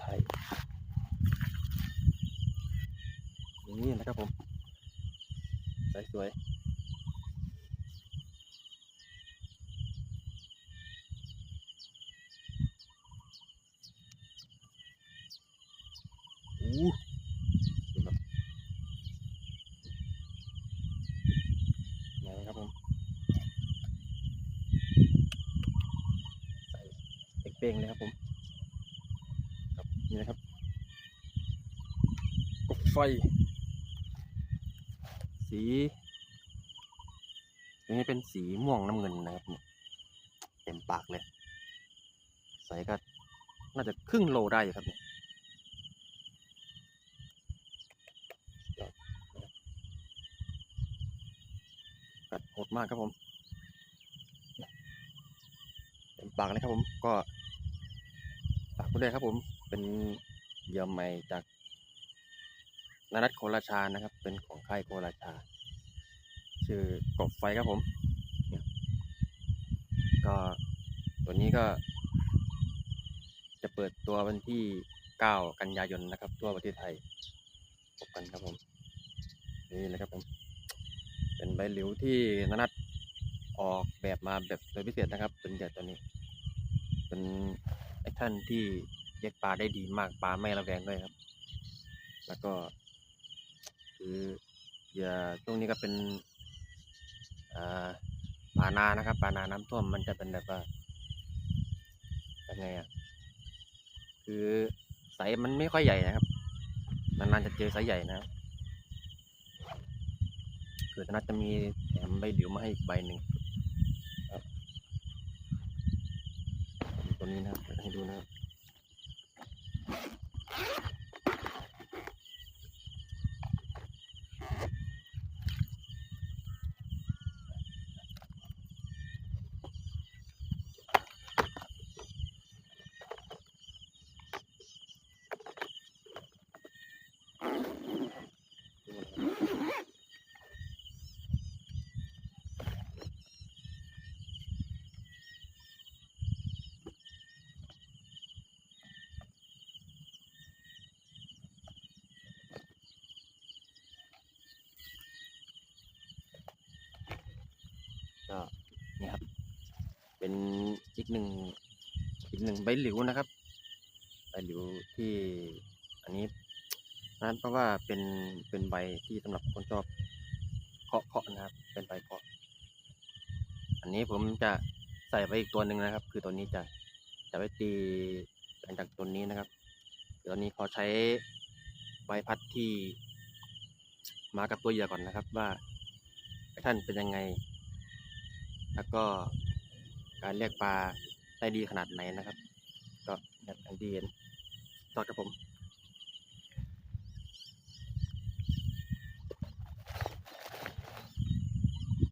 ไทยอย่างนี้นะครับผมสวยสวยอู้นะครับผมใส่งเลยครับผม นี่นะครับกบไฟ สีตัวนี้เป็นสีม่วงน้ำเงินนะครับเนี่ยเต็มปากเลย ใส่ก็น่าจะครึ่งโลได้ครับเนี่ยกัดโหดมากครับผมเต็มปากเลยครับผมก็ คุณด้ครับผมเป็นเยื่อใหม่จากนรัตโคราชานะครับ เป็นของค่ายโคราชา ชื่อกบไฟครับผมก็ตัวนี้ก็ จะเปิดตัววันที่ 9 กันยายนนะครับ ทั่วประเทศไทยพบกันครับผม นี่เลยครับผม เป็นใบหลิวที่นนัทออกแบบมาแบบโดยพิเศษนะครับ เป็นเหยื่ตัวนี้ เป็น แอคชั่นที่แยกปลาได้ดีมากปลาไม่ระแวงด้วยครับ แล้วก็คือเหยื่อช่วงนี้ก็เป็นอ่าปลานานะครับปลานาน้ำท่วมมันจะเป็นแบบว่ายังไงอะคือไสมันไม่ค่อยใหญ่นะครับนานๆจะเจอไสใหญ่นะครับคือนัทจะมีแถมใบหลิวมาให้อีกใบหนึ่งครับตัว นี้นะครับให้ดูนะครับ ก็นี่ครับ เป็นอีกหนึ่งอีกหนึ่งใบหลิวนะครับใบหลิวที่อันนี้นั้นเพราะว่าเป็นเป็นใบที่สำหรับคนชอบเคาะเคาะนะครับ เป็นใบเคาะอันนี้ผมจะใส่ไปอีกตัวหนึ่งนะครับ คือตัวนี้จะจะไปตีหลังจากตัวนี้นะครับตัวนี้ขอใช้ใบพัดที่มากับตัวเหยื่อก่อนนะครับ ว่าท่านเป็นยังไง แล้วก็การเรียกปลาได้ดีขนาดไหนนะครับ ก็อย่างที่เห็นต่อกับผม